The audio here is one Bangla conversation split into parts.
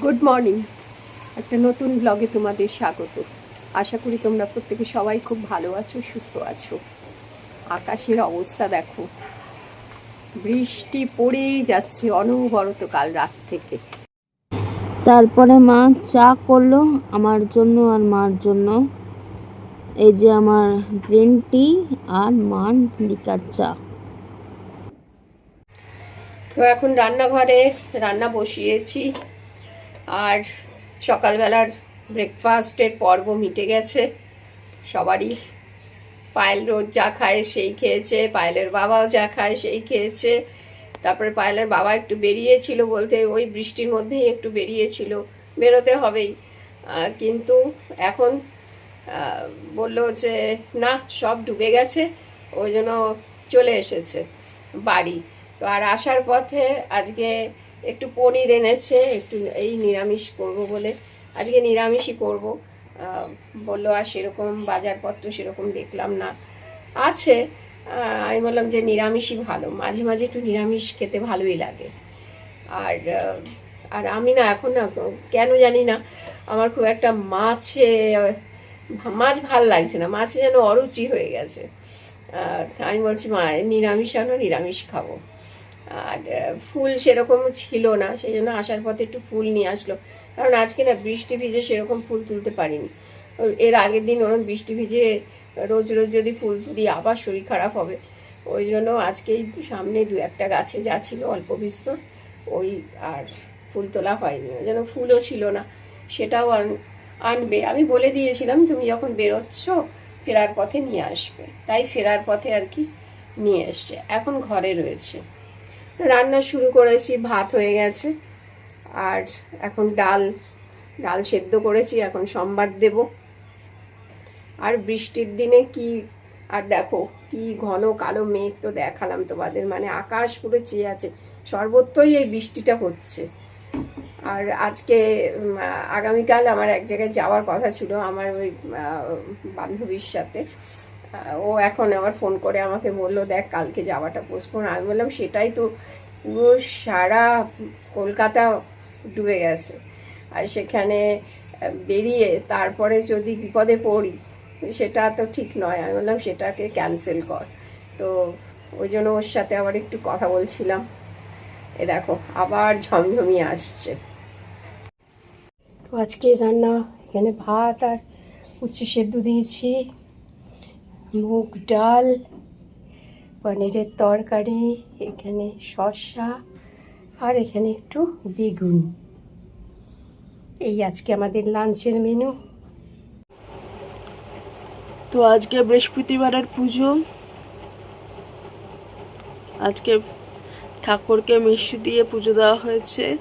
গুড মর্নিং একটা নতুন ব্লগে তোমাদের স্বাগত। আশা করি তোমরা প্রত্যেকে সবাই খুব ভালো আছো সুস্থ আছো। আকাশের অবস্থা দেখো। বৃষ্টি পড়েই যাচ্ছে অনবরত কাল রাত থেকে। তারপরে মা চা করল আমার জন্য আর মার জন্য। এই যে আমার গ্রিন টি আর মার লিকার চা। তো এখন রান্নাঘরে রান্না বসিয়েছি। আর সকালবেলার ব্রেকফাস্টের পর্ব মিটে গেছে। সবারই পায়েল রোজ যা খায় সেই খেয়েছে, পায়েলের বাবাও যা খায় সেই খেয়েছে। তারপরে পায়েলের বাবা একটু বেরিয়েছিল বলতে ওই বৃষ্টির মধ্যেই একটু বেরিয়েছিল। বেরোতে হবেই। কিন্তু এখন বলল যে, না, সব ডুবে গেছে, ওই জন্য চলে এসেছে বাড়ি। তো আর আসার পথে আজকে একটু পনির এনেছে, একটু এই নিরামিষ করব বলে। আজকে নিরামিষই করব। বলল, আর সেরকম বাজারপত্র সেরকম দেখলাম না। আছে। আমি বললাম যে, নিরামিষই ভালো। মাঝে মাঝে একটু নিরামিষ খেতে ভালোই লাগে। আর আর আমি না, এখন না, কেন জানি না, আমার খুব একটা মাছে, মাছ ভালো লাগছে না। মাছে যেন অরুচি হয়ে গেছে। আমি বলছি, মা, নিরামিষ আনো, নিরামিষ খাব। আর ফুল সেরকম ছিল না সেই জন্য আসার পথে একটু ফুল নিয়ে আসলো। কারণ আজকে না বৃষ্টি ভিজে সেরকম ফুল তুলতে পারিনি। এর আগের দিন ওরকম বৃষ্টি ভিজে রোজ রোজ যদি ফুল তুলি আবার শরীর খারাপ হবে। ওই জন্য আজকেই সামনে দু একটা গাছে যা ছিল অল্প বিস্তর, ওই আর ফুল তোলা হয়নি। ওই জন্য ফুলও ছিল না। সেটাও আন- আনবে। আমি বলে দিয়েছিলাম, তুমি যখন বেরোচ্ছ, ফেরার পথে নিয়ে আসবে। তাই ফেরার পথে আর কি নিয়ে এসছে। এখন ঘরে রয়েছে। রান্না শুরু করেছি, ভাত হয়ে গেছে। আর এখন ডাল ডাল সেদ্ধ করেছি, এখন সোমবার দেব। আর বৃষ্টির দিনে কি, আর দেখো কি ঘন কালো মেঘ তো দেখালাম তোমাদের মানে আকাশ পুরো চেয়ে আছে। সর্বত্রই এই বৃষ্টিটা হচ্ছে। আর আজকে আগামীকাল আমার এক জায়গায় যাওয়ার কথা ছিল, আমার ওই বান্ধবীর সাথে। ও এখন আবার ফোন করে আমাকে বলল, দেখ, কালকে যাওয়াটা পোস্টপোন আমি বললাম, সেটাই তো, পুরো সারা কলকাতা ডুবে গেছে। আর সেখানে বেরিয়ে তারপরে যদি বিপদে পড়ি, সেটা তো ঠিক নয়। আমি বললাম, সেটাকে ক্যান্সেল কর। তো ওই জন্য ওর সাথে আবার একটু কথা বলছিলাম। এ দেখো, আবার ঝমঝমিয়ে আসছে। তো আজকে রান্না, এখানে ভাত আর উচ্ছে সেদ্ধ দিয়েছি। মুগ ডাল, পনিরের তরকারি, এখানে শসা, আর এখানে একটু বেগুন। এই আজকে আমাদের লাঞ্চের মেনু। তো আজকে বৃহস্পতিবারের পুজো। আজকে ঠাকুরকে মিষ্টি দিয়ে পুজো দেওয়া হয়েছে।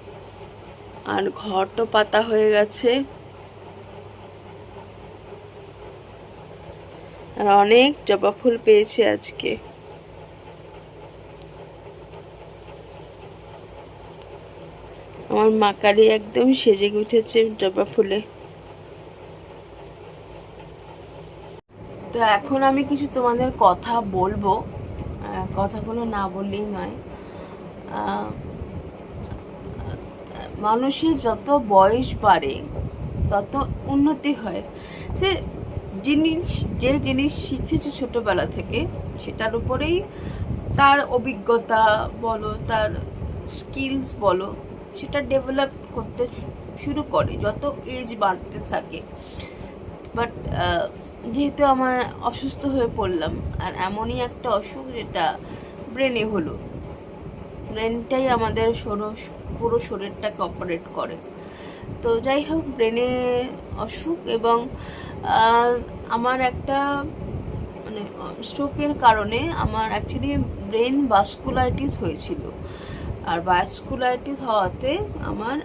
আর ঘরটা পাতা হয়ে গেছে। আর অনেক জবা ফুল পেয়েছে আজকে। আমার মা মাকারি একদম সেজে উঠেছে জবা ফুলে। তো এখন আমি কিছু তোমাদের কথা বলব। কথাগুলো না বললেই নয়। মানুষের যত বয়স বাড়ে, তত উন্নতি হয়। সে জিনিস, যে জিনিস শিখেছে ছোটবেলা থেকে, সেটার উপরেই তার অভিজ্ঞতা বলো, তার স্কিলস বলো, সেটা ডেভেলপ করতে শুরু করে, যত এজ বাড়তে থাকে। বাট যেহেতু আমার অসুস্থ হয়ে পড়লাম, আর এমনই একটা অসুখ যেটা ব্রেনে হলো ব্রেনটাই আমাদের সরো, পুরো শরীরটাকে অপারেট করে। তো যাই হোক ব্রেনে অসুখ এবং আমার একটা মানে স্ট্রোকের কারণে আমার অ্যাকচুয়ালি ব্রেন ভাস্কুলাইটিস হয়েছিল। আর ভাস্কুলাইটিস হওয়াতে আমার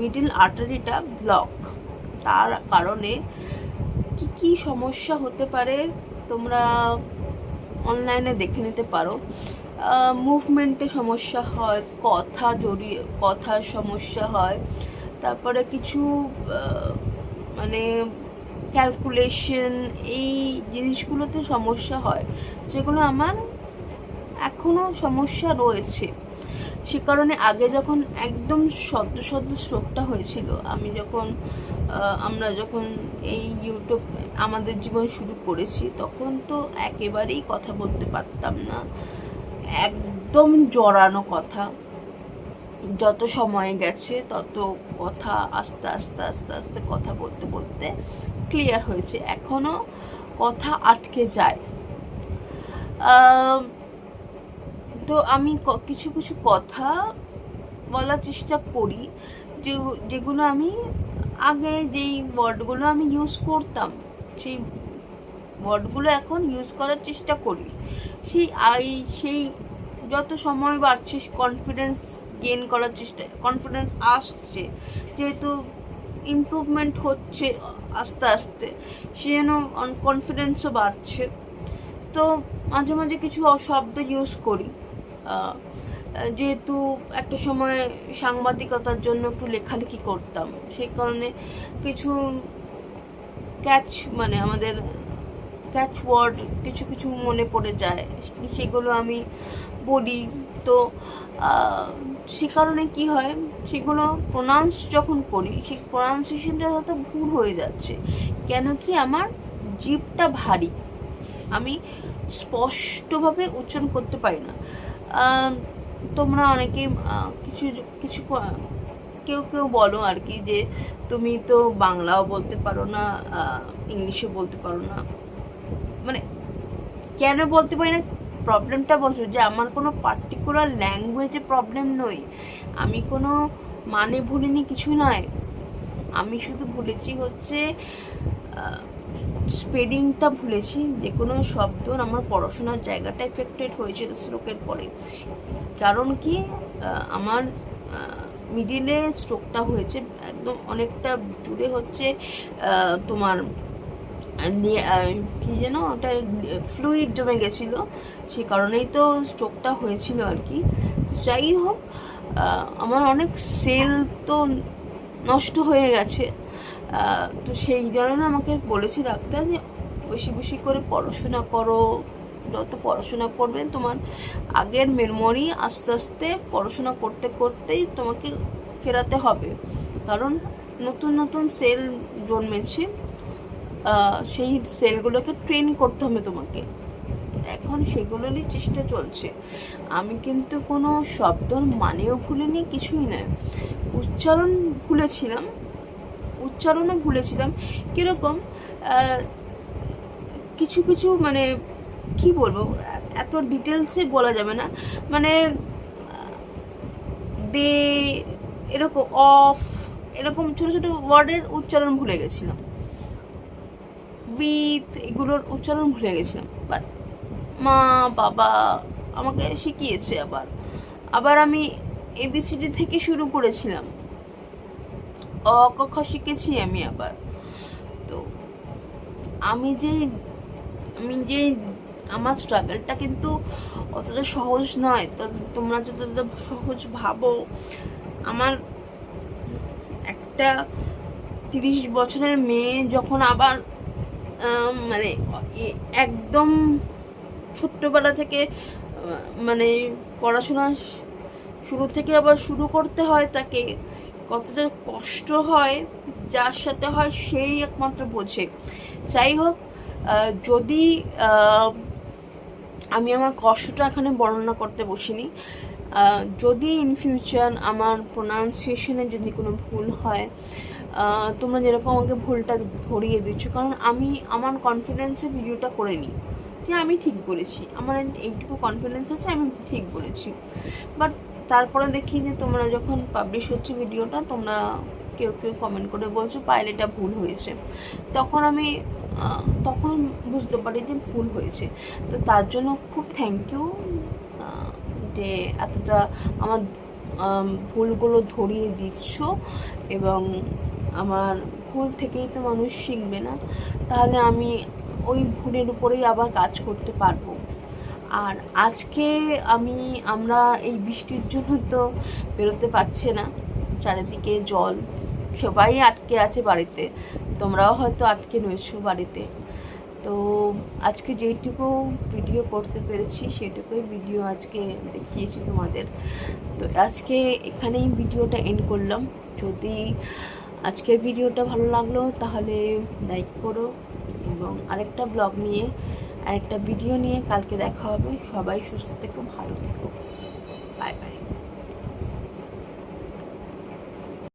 মিডিল আর্টারিটা ব্লক তার কারণে কি কি সমস্যা হতে পারে তোমরা অনলাইনে দেখে নিতে পারো। মুভমেন্টে সমস্যা হয়, কথা জড়িয়ে, কথার সমস্যা হয়। তারপরে কিছু মানে ক্যালকুলেশন এই জিনিসগুলোতে সমস্যা হয়। যেগুলো আমার এখনও সমস্যা রয়েছে। সে কারণে আগে যখন একদম সদ্য সদ্য স্ট্রোকটা হয়েছিল, আমি যখন আমরা যখন এই ইউটিউব আমাদের জীবন শুরু করেছি, তখন তো একেবারেই কথা বলতে পারতাম না। একদম জড়ানো কথা। যত সময় গেছে, তত কথা আস্তে আস্তে আস্তে আস্তে কথা বলতে বলতে ক্লিয়ার হয়েছে, এখনও কথা আটকে যায়। তো আমি কিছু কিছু কথা বলার চেষ্টা করি, যে, যেগুলো আমি আগে যেই ওয়ার্ডগুলো আমি ইউজ করতাম, সেই ওয়ার্ডগুলো এখন ইউজ করার চেষ্টা করি। সেই, আই, সেই যত সময় বাড়ছে কনফিডেন্স গেন করার চেষ্টা কনফিডেন্স আসছে, যেহেতু ইমপ্রুভমেন্ট হচ্ছে আস্তে আস্তে। সে যেন কনফিডেন্সও বাড়ছে। তো মাঝে মাঝে কিছু শব্দ ইউজ করি। যেহেতু একটা সময় সাংবাদিকতার জন্য একটু লেখালেখি করতাম। সেই কারণে কিছু ক্যাচ মানে আমাদের ক্যাচ ওয়ার্ড কিছু কিছু মনে পড়ে যায়। সেগুলো আমি বলি। তো সে কারণে কি হয়, সেগুলো প্রোনাউন্স যখন করি সেই প্রোনাউন্সিয়েশনটা হয়তো ভুল হয়ে যাচ্ছে। কেন কি আমার জিভটা ভারী। আমি স্পষ্টভাবে উচ্চারণ করতে পারি না। তোমরা অনেকে কিছু কিছু কেউ কেউ বলো আর কি যে, তুমি তো বাংলাও বলতে পারো না ইংলিশও বলতে পারো না। মানে কেন বলতে পারি না? প্রবলেমটা বলছো যে আমার কোনো পার্টিকুলার ল্যাঙ্গুয়েজে প্রবলেম নই। আমি কোনো মানে ভুলিনি কিছু নয়। আমি শুধু ভুলেছি হচ্ছে স্পেলিংটা ভুলেছি। যে কোনো শব্দ আমার পড়াশোনার জায়গাটা এফেক্টেড হয়েছিল স্ট্রোকের পরে। কারণ কি আমার মিডিলে স্ট্রোকটা হয়েছে, একদম অনেকটা জুড়ে হচ্ছে তোমার কি যেন, ওটা ফ্লুইড জমে গেছিল। সে কারণেই তো স্ট্রোকটা হয়েছিল আর কি। যাই হোক আমার অনেক সেল তো নষ্ট হয়ে গেছে। তো সেই জন্য আমাকে বলেছে ডাক্তার যে বেশি বেশি করে পড়াশোনা করো। যত পড়াশোনা করবে, তোমার আগের মেমোরি আস্তে আস্তে পড়াশোনা করতে করতেই তোমাকে ফেরাতে হবে। কারণ নতুন নতুন সেল জন্মেছে। সেই সেলগুলোকে ট্রেন করতে হবে তোমাকে। এখন সেগুলোরই চেষ্টা চলছে। আমি কিন্তু কোনো শব্দর মানেও ভুলিনি, কিছুই নয়। উচ্চারণ ভুলেছিলাম, উচ্চারণও ভুলেছিলাম। কীরকম কিছু কিছু মানে কি বলব, এত ডিটেলসে বলা যাবে না। মানে দে, এরকম, অফ, এরকম ছোট ছোট ওয়ার্ডের উচ্চারণ ভুলে গেছিলাম। উইথ এগুলোর উচ্চারণ ভুলে গেছিলাম। বাট মা, বাবা আমাকে শিখিয়েছে আবার। আবার আমি এবিসিডি থেকে শুরু করেছিলাম। অ শিখেছি আমি আবার। তো আমি যে আমি যে আমার স্ট্রাগলটা কিন্তু অতটা সহজ নয়। তো তোমরা যতটা সহজ ভাবো, আমার একটা তিরিশ বছরের মেয়ে যখন আবার মানে একদম ছোট্টবেলা থেকে মানে পড়াশোনা শুরু থেকে আবার শুরু করতে হয় তাকে, কতটা কষ্ট হয়, যার সাথে হয় সেই একমাত্র বোঝে। যাই হোক যদি আমি আমার কষ্টটা এখানে বর্ণনা করতে বসিনি যদি ইন ফিউচার আমার প্রোনাউন্সিয়েশনে যদি কোনো ভুল হয় তোমরা যেরকম আমাকে ভুলটা ধরিয়ে দিচ্ছ, কারণ আমি আমার কনফিডেন্সে ভিডিওটা করে নিই। যে আমি ঠিক বলেছি, আমার এইটুকু কনফিডেন্স আছে, আমি ঠিক বলেছি। বাট তারপরে দেখি যে তোমরা যখন পাবলিশ হচ্ছে ভিডিওটা, তোমরা কেউ কেউ কমেন্ট করে বলছো পাইলেটা ভুল হয়েছে। তখন আমি তখন বুঝতে পারি যে ভুল হয়েছে। তো তার জন্য খুব থ্যাংক ইউ যে এতটা আমার ভুলগুলো ধরিয়ে দিচ্ছ এবং আমার ভুল থেকেই তো মানুষ শিখবে না, তাহলে আমি ওই ভুলের উপরেই আবার কাজ করতে পারব। আর আজকে আমি, আমরা এই বৃষ্টির জন্য তো বেরোতে পারছে না, চারিদিকে জল, সবাই আটকে আছে বাড়িতে, তোমরাও হয়তো আটকে রয়েছো বাড়িতে। তো আজকে যেটুকু ভিডিও করতে পেরেছি, সেটুকুই ভিডিও আজকে দেখিয়েছি তোমাদের। তো আজকে এখানেই ভিডিওটা এন্ড করলাম। যদি আজকের ভিডিওটা ভালো লাগল, তাহলে লাইক করো এবং আরেকটা ব্লগ নিয়ে, আরেকটা ভিডিও নিয়ে কালকে দেখা হবে। সবাই সুস্থ থেকো, ভালো থেকো।